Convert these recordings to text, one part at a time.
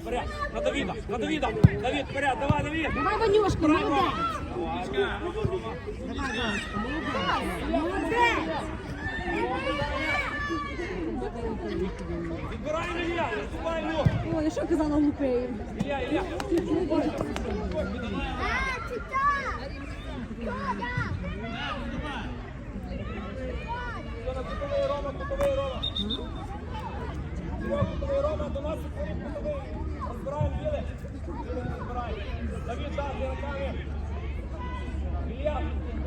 Вперед, на Давіда, на Давіда. Давід, вперед, давай, Давід. Давай, Ванюшка. Молодець. Відбирай Ілля, наступай Ілю. Що казала кутовий Рома, до нас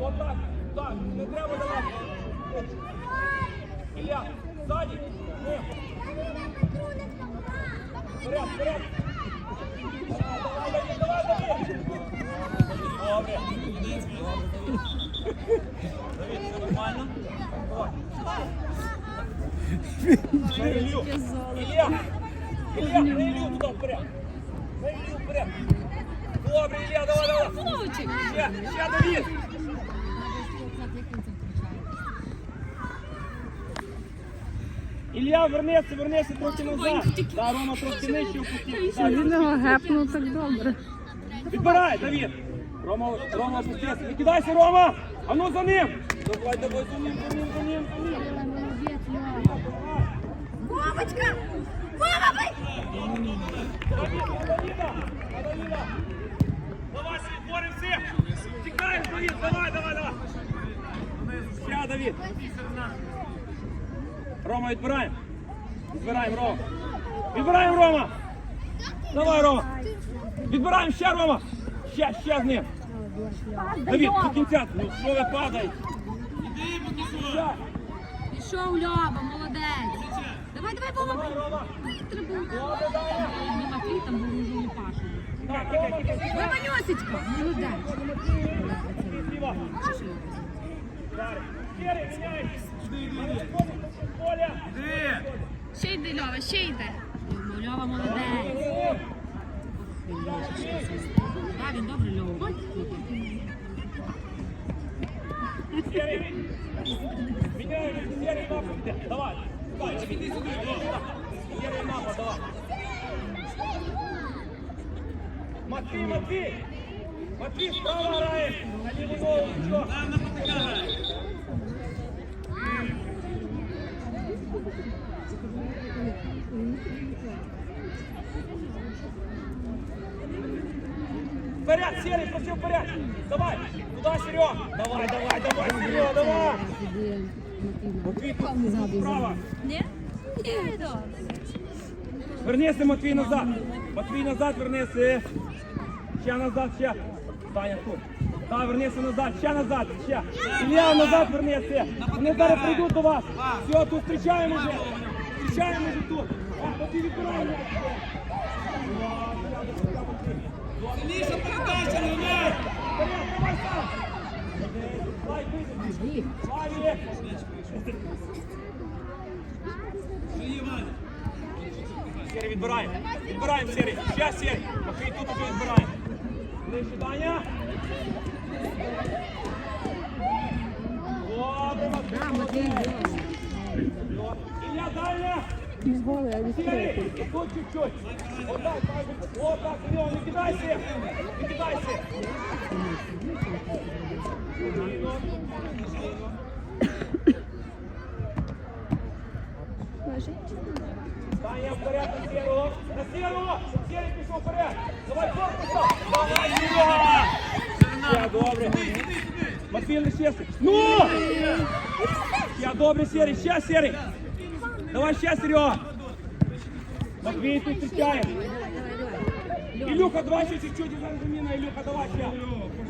отак, так, не треба давати. Ілля, ззаді. Ми. Вперед, вперед. Давай, Давід, давай, Давід. Добре. Давід, все нормально? Ілля. Ілля, туди вперед. На вперед. Добре, Ілля, давай, давай. Ще, ще Давід. Ілля, вернися, вернися трохи назад. Да, Рома трошки нижче опустився. Він його гепнув так добре. Відбирай, Давід. Рома, Рома опустився. Не кидайся, Рома! А ну за ним! Давай, давай, за ним, за ним, за ним, за ним. Вовочка! Вова, Давіда. Давай, Світ, боремося. Тікаєш, Давід, давай, давай, давай. Ще, Давід. Рома, відбираємо. Відбираємо, Рома. Відбираємо, Рома. Давай, Рома. Відбираємо ще, Рома. Ще, ще з ним. Давід, до кінця. Ну, що ви падаєте? Ще. Пішов Льоба, молодець. Давай, давай, Вова, Давай, Рома. Треба було. Не Матвій, там був уже не тікай. Давай, Ванюсечка, молодець. Сліва. Міняйся. Ще йди, Льова, ще йди. Льова, молодець. Так, він добре, Льова. Йде. Давай. Давай, іди сюди. Давай. Матвій, Матвій. Матвій, справа грає. На ліву ногу, нічого. Вперед, Серый, просил вперед. Давай, туда, Серега. Давай, давай, давай, Серега, давай. Матвій, тут справа. Ні? Ні, добре. Вернися, Матвій, назад. Матвій, назад вернися. Ще назад, ще. Таня, тут. Так, вернися назад, ще назад, ще. Ілля, назад вернися. Вони зараз прийдуть до вас. Все, тут зустрічаємо вже. Вже тут. Сильніша передача, Леонид! Сірий відбираємо. Відбираємо, Сірий. Ще Сірий. Поки тут уже відбираємо. Нижче, Даня. Добре, Матвій. Ілля, Даня. Сірий, і тут чуть-чуть. Отак, так, отак, Ілля, не кидайся. Не кидайся. Спокійно. Спокійно. Таня вперед на сірого. На сірого. Сірий пішов вперед. Давай корпусом. Давай, Серега. Я добре. Матвій лишився. Ну! Я добре, Сірий. Ще, Сірий. Давай ще, Серега. Матвій тут зустрічає. Ілюха, давай ще чуть-чуть. Зараз заміна, Ілюха, давай ще.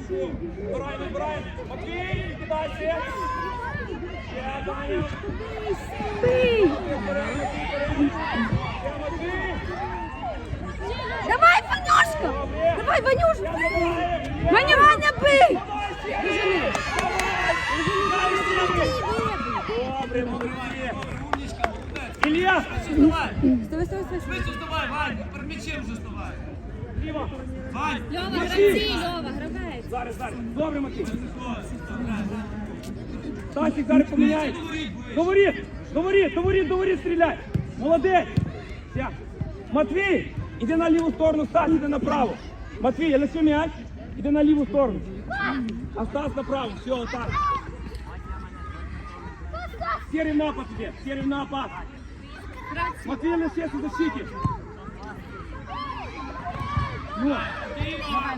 Вибираємо, вибираємо. Матвій, кидай ще. Ще, Даня. Давай, Ванюшка! Давай, Ванюшка! Ваня, Ваня, бий! Добре, молодці. Ілля! Вставай! Стой, стой, стой. Швидше вставай, Вань! Перед м'ячем вставай! зліва. Вань! Льова, гравці, Льова, гравець. Зараз, зараз. Добре, Матвій. Стасик зараз поміняє. Говорит, говорит, говорит, говорит, стріляй. Молодець. Все. Матвій, іди на ліву сторону, Стас, іди направо. Матвій, я лише м'яч, іди на ліву сторону. А Стас направо, все, отак. Серий напад тебе, серий напад. Матвій лишився в защиті. Ну,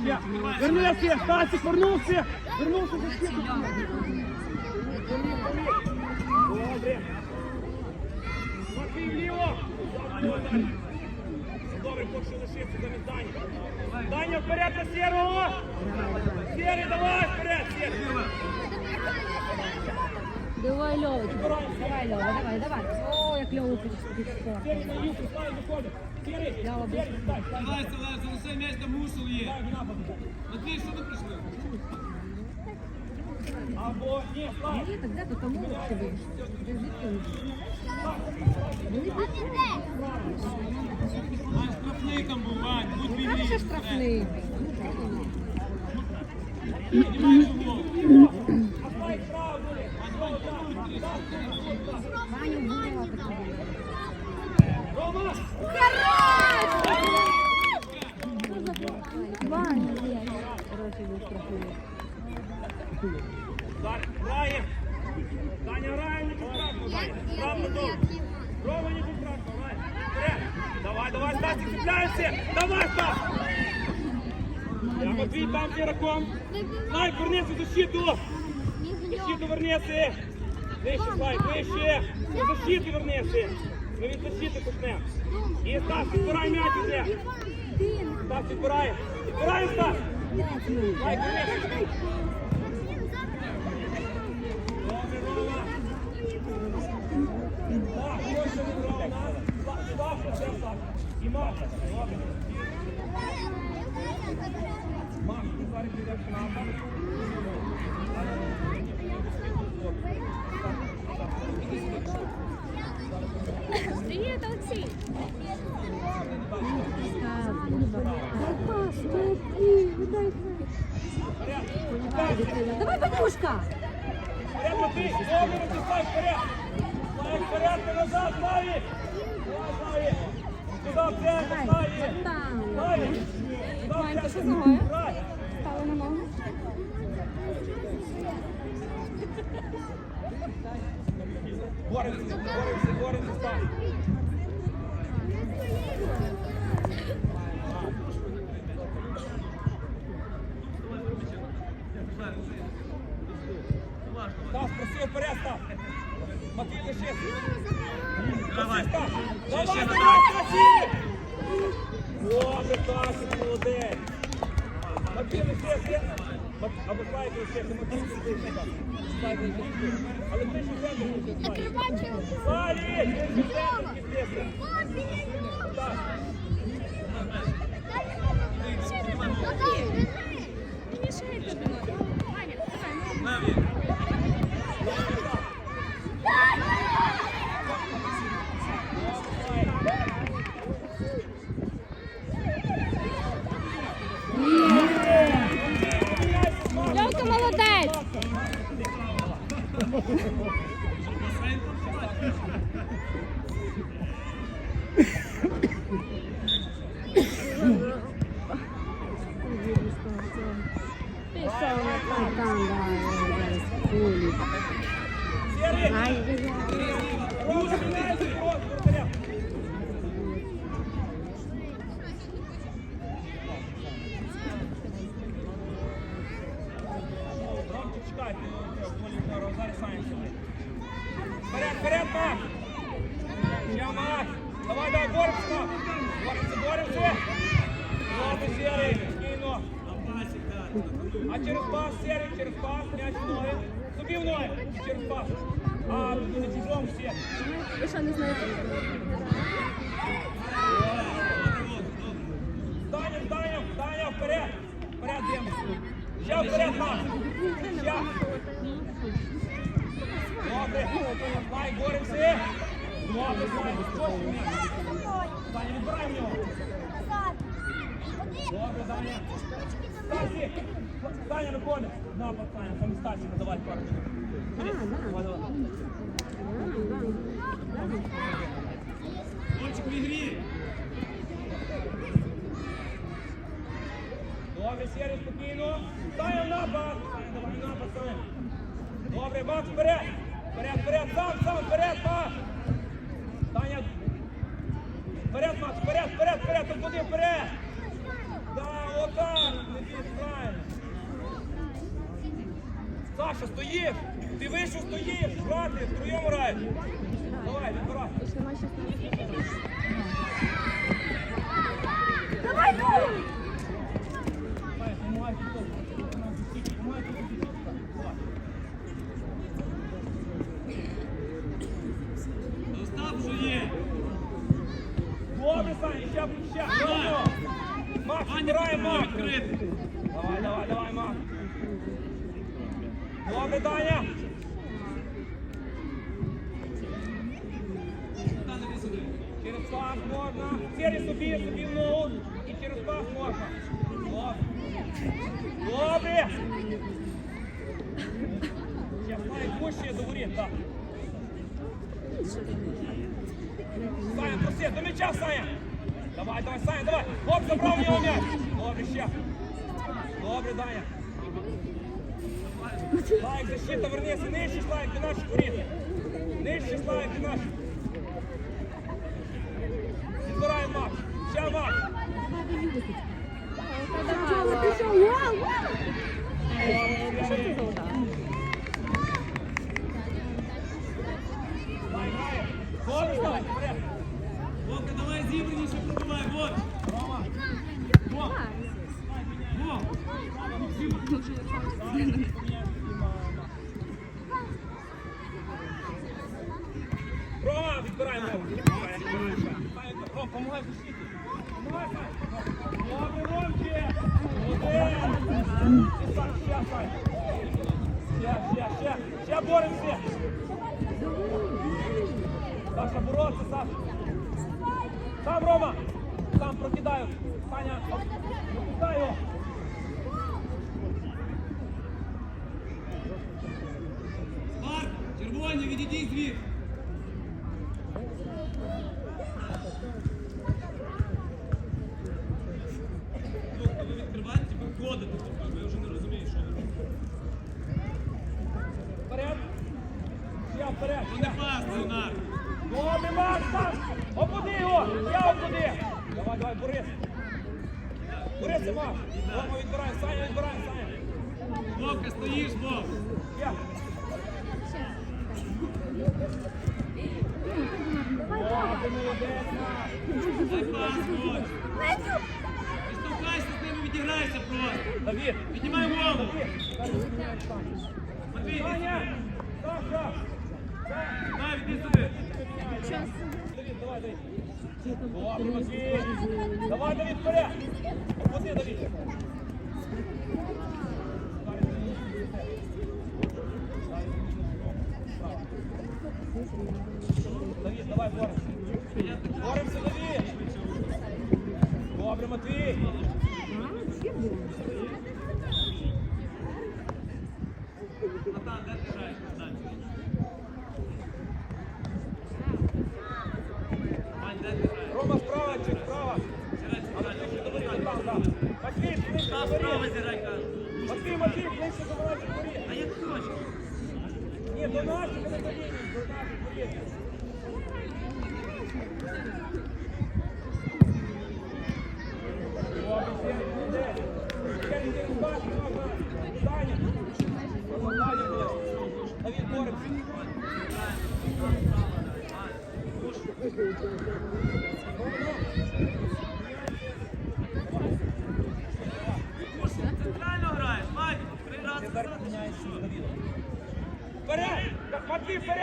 я. Вернися, Стасик, вернувся. Вернувся в защиту. Матвій вліво. Добре, що лишився замість Дані. Даня вперед на Серого. Серий, давай вперед, Серий. Давай, Льович. Давай, Льова, давай, давай. О, як Льова. Серий, Льова, стай. Давай, Салер, залишай м'яч, там мусор є. Матвій, що ти прийшли? Або, ні, стай. Ні, так де тут тому тобі? Ти звідки? Вань, штрафний там був, Вань, будь Як вільний. коротше, був штрафний. Зараз, граємо. Даня грає, не страшно, Даня. Справа добре. Рома, не страшно, Вань. Вперед. Давай, давай, Стасик, цепляйся. Давай, Стас. Я Матвій, там зіраком. Слайк, вернися в защиту. Защиту вернися. Вище, Слайк, вище. В защиту вернися. Ми від защити почнемо. І Стас, підбирай м'яч іде. Стас, підбирає. Підбирає, Стас. Слайк, вернися. Добре, Рома. Так, точно не Рома. Саша, це Саша. І Маша. Добре. Маш, ти зараз підеш в Олексій. Давай, Ванюшка! Вперед, Матвій! Добре, Ростислав, вперед! Слайк, вперед, ти назад, Славі! Славі! Туди, в центр, Славі! Там. Славі! Туди, в Ванька, центр. що з ногою? Грай! Стала на ногу. Боремося, боремося, боремося, Славі! Стас, просив вперед, Стас! Матвій, лишися! Давай. Стас! Ще, Давай, ще, давай, Стасі! Добре, Стасик, молодець! Матвій, лишися! Мат- Або лишися! Слайк лишися! Але ти ще центр Ромчик, чекай, ти в полі на Розарі Сайнс. Вперед, вперед, Макс! Ще Макс! Давай, давай, боремося! Боремося, боремося! Добре, Серий, спокійно! А через пас, Серий, через пас, м'яч в ноги. Собі в ноги, через пас. А, не чужому всі. ви що не знаєте? Даня, Даня, Даня, вперед! Вперед, дивимося. Ще вперед, Макс! Ще! Добре! Давай, боремося! Добре, Слайк, що ж відбирай в нього! Добре, Даня. Стасі. Саня виходить. Напад, Саня, там Стасі, давай пару. Давай, давай. Кончик в ігрі. Добре, Сєрій, Саня, напад. Давай напад, Саня. Добре, Макс, вперед. Вперед, вперед, сам, сам, вперед, Макс. Саня. Вперед, Макс, вперед, вперед, вперед, тут куди, вперед. Да, отак, правильно. Саша, стоїш. Ти вийшов, стоїш. Грати, втроєм граєш. Давай, відбирай. Давай, ну! Давай, знімай футбол. Знімай футбол. Давай. Остап вже є. Добре, Саня, ще, ще. Добре. Макс, Ваня збирає треба Макс. відкрити. Давай, давай, давай, Макс. Добре, Даня. Стане іди сюди. Через пас можна. Сірі собі, собі в ногу. І через пас можна. Добре. Добре. Ще Слайк вище до воріт, так. Саня, проси, до м'яча, Саня. Давай, давай, Саня, давай. Оп, забрав в нього м'яч. Добре, ще. Добре, Даня. Слайк, защита, вернися, нижче, Слайк, до наших воріт. Нижче, Слайк, до наших. Збирай Макс. Ще Макс. Чого ти що? Вау, вау! Грай, грає. Добре, Слайк, вперед. Вовка, давай зібраніше пробивай. Вот. Рома. Во. Во. Рома, відбирай Рома. Ром, помагай защиті. Помагай, Сань. Добре, Ромче. Один. І Сань, ще, Сань. Ще, ще, ще. Ще боремося. Саша, боротися, Саша. Сам, Рома. Сам прокидаю. Саня, прокидай його. Марк, відійдіть звідси. Ну, коли відкриваєте, виходите, тобто, я вже не розумію, що ви робите. Вперед. Ще вперед. Ну не пас, Леонард. Добре, Макс, Макс! Обуди його! Я обуди! Давай, давай, Борис! Борис, Макс! Рома відбирай, Саня відбирай, Саня! Вовка, стоїш, Вов. Є! Стовкайся з ними, відіграйся просто. Давід! Піднімай голову. Матвій, іди Саня! сюди. Саша! Давай, іди сюди. Давід, давай, Давід! Добре, Матвій! Давай, Давід, Давід, давай, боремся, боремся, Давид! Добре, Матвій! Натан, де ти граєш? Натан. Вань, де ти граєш? Рома справа чи справа? Зіграй Але центральний. ближче до воріт, там, там. Матвій, ближче Там до справа воріт. зіграй, кажу. Матвій, Матвій, ближче до воріт, воріт. А як хочеш. Ні, до наших, а не до лінії, до наших воріт. Добре, Сергій, молодець. Сергій, ти рубаш, можна. Саня. Саня, буде. Давід, боремося. Муш, центрально граєш, Вань. Три рази Тепер назад. міняєшся з Давідом. Вперед! Матвій,